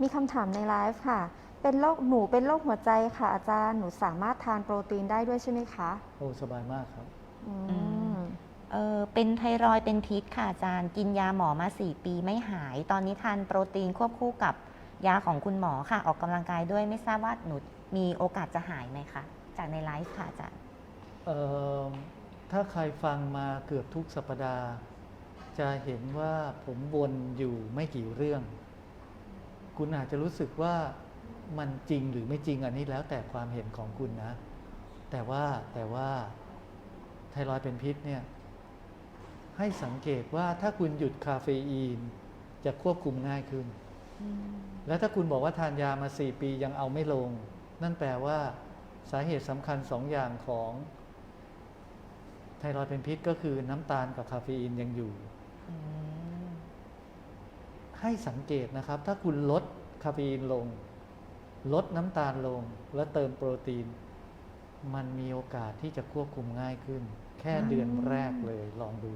มีคำถามในไลฟ์ค่ะ เป็นโรคหนูเป็นโรคหัวใจค่ะอาจารย์ หนูสามารถทานโปรตีนได้ด้วยใช่ไหมคะโอ้สบายมากครับอือืมเออเป็นไทรอยด์เป็นพิษค่ะอาจารย์ กินยาหมอมา 4 ปีไม่หาย ตอนนี้ทานโปรตีนควบคู่กับยาของคุณหมอค่ะ ออกกำลังกายด้วยไม่ทราบว่าหนูมีโอกาสจะหายไหมคะ จากในไลฟ์ค่ะอาจารย์ เอ่อถ้าใครฟังมาเกือบทุกสัปดาห์ จะเห็นว่าผมวนอยู่ไม่กี่เรื่อง คุณอาจจะรู้สึกว่ามันจริงหรือไม่จริงอันนี้แล้วแต่ความเห็นของคุณนะ แต่ว่าแต่ว่าไทรอยด์เป็นพิษเนี่ยให้สังเกตว่าถ้าคุณหยุดคาเฟอีนจะควบคุมง่ายขึ้น แล้วถ้าคุณบอกว่าทานยามา4ปียังเอาไม่ลง นั่นแปลว่าสาเหตุสำคัญสองอย่างของไทรอยด์เป็นพิษก็คือน้ำตาลกับคาเฟอีนยังอยู่ ให้สังเกตนะครับ ถ้าคุณลดคาเฟอีนลง ลดน้ำตาลลง และเติมโปรตีน มันมีโอกาสที่จะควบคุมง่ายขึ้น แค่เดือนแรกเลยลองดู